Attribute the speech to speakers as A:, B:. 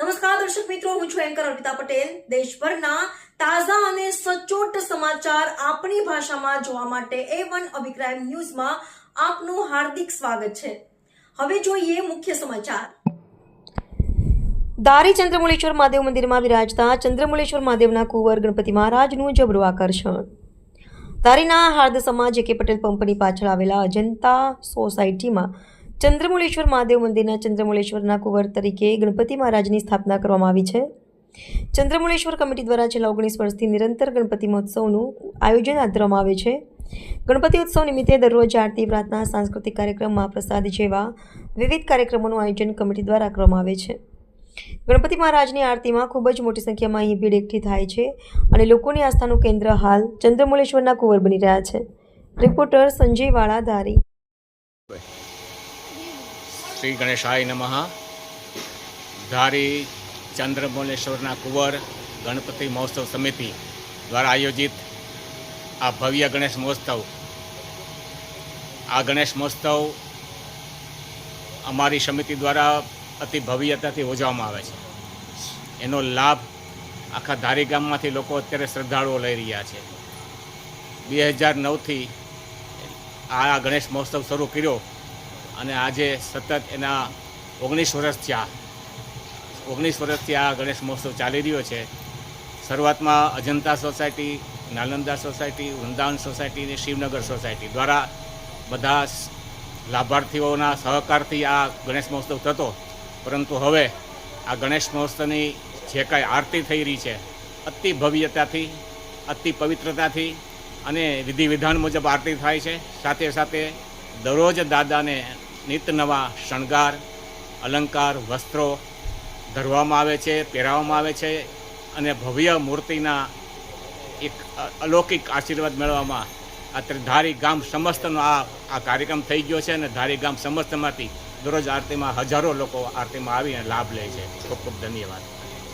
A: નમસ્કાર, દર્શક મિત્રો, હું છું એન્કર અર્પિતા પટેલ. દેશભરના તાજા અને સચોટ સમાચાર આપણી ભાષામાં જોવા માટે એ વન અભિપ્રાય ન્યૂઝમાં આપનું હાર્દિક સ્વાગત છે. હવે જોઈએ મુખ્ય સમાચાર. દારી ચંદ્રમુલેશ્વર મહાદેવ મંદિરમાં બિરાજતા ચંદ્રમુલેશ્વર મહાદેવના કુંવર ગણપતિ મહારાજનું જબરું આકર્ષણ. ધારીના હાર્દ સમાજ કે પટેલ પંપની પાછળ આવેલા અજંતા સોસાયટીમાં ચંદ્રમુલેશ્વર મહાદેવ મંદિરના ચંદ્રમુળેશ્વરના કુંવર તરીકે ગણપતિ મહારાજની સ્થાપના કરવામાં આવી છે. ચંદ્રમુલેશ્વર કમિટી દ્વારા છેલ્લા ઓગણીસ વર્ષથી નિરંતર ગણપતિ મહોત્સવનું આયોજન હાથ ધરવામાં આવે છે. ગણપતિ ઉત્સવ નિમિત્તે દરરોજ આરતી, પ્રાર્થના, સાંસ્કૃતિક કાર્યક્રમ, મહાપ્રસાદ જેવા વિવિધ કાર્યક્રમોનું આયોજન કમિટી દ્વારા કરવામાં આવે છે. ગણપતિ મહારાજની આરતીમાં ખૂબ જ મોટી સંખ્યામાં અહીં ભીડ એકઠી થાય છે અને લોકોની આસ્થાનું કેન્દ્ર હાલ ચંદ્રમુલેશ્વરના કુંવર બની રહ્યા છે. રિપોર્ટર સંજય વાળા ધારી
B: શ્રી ગણેશાય નમઃ. ધારી ચંદ્રમૌલેશ્વરના કુંવર ગણપતિ મહોત્સવ સમિતિ દ્વારા આયોજિત આ ભવ્ય ગણેશ મહોત્સવ. આ ગણેશ મહોત્સવ અમારી સમિતિ દ્વારા અતિ ભવ્યતાથી ઉજવવામાં આવે છે. એનો લાભ આખા ધારી ગામમાંથી લોકો અત્યારે શ્રદ્ધાળુઓ લઈ રહ્યા છે. બે હજાર નવથી આ ગણેશ મહોત્સવ શરૂ કર્યો. અને આજે સતત એના ઓગણીસ વર્ષ થયા. ઓગણીસ વર્ષથી આ ગણેશ મહોત્સવ ચાલી રહ્યો છે. શરૂઆતમાં Ajanta society, Nalanda society, Vrindavan society અને શિવનગર સોસાયટી દ્વારા બધા લાભાર્થીઓના સહકારથી આ ગણેશ મહોત્સવ થતો. પરંતુ હવે આ ગણેશ મહોત્સવની જે કાંઈ આરતી થઈ રહી છે, અતિ ભવ્યતાથી, અતિ પવિત્રતાથી અને વિધિ વિધાન મુજબ આરતી થાય છે. સાથે સાથે દરરોજ દાદાને નિત નવા શણગાર, અલંકાર, વસ્ત્રો ધરવામાં આવે છે, પહેરાવવામાં આવે છે અને ભવ્ય મૂર્તિના એક અલૌકિક આશીર્વાદ મેળવવામાં અત્યારે ધારી ગામ સમસ્તનો આ આ કાર્યક્રમ થઈ ગયો છે અને ધારી ગામ સમસ્તમાંથી દરરોજ આરતીમાં હજારો લોકો આરતીમાં આવીને લાભ લે છે. ખૂબ ખૂબ ધન્યવાદ.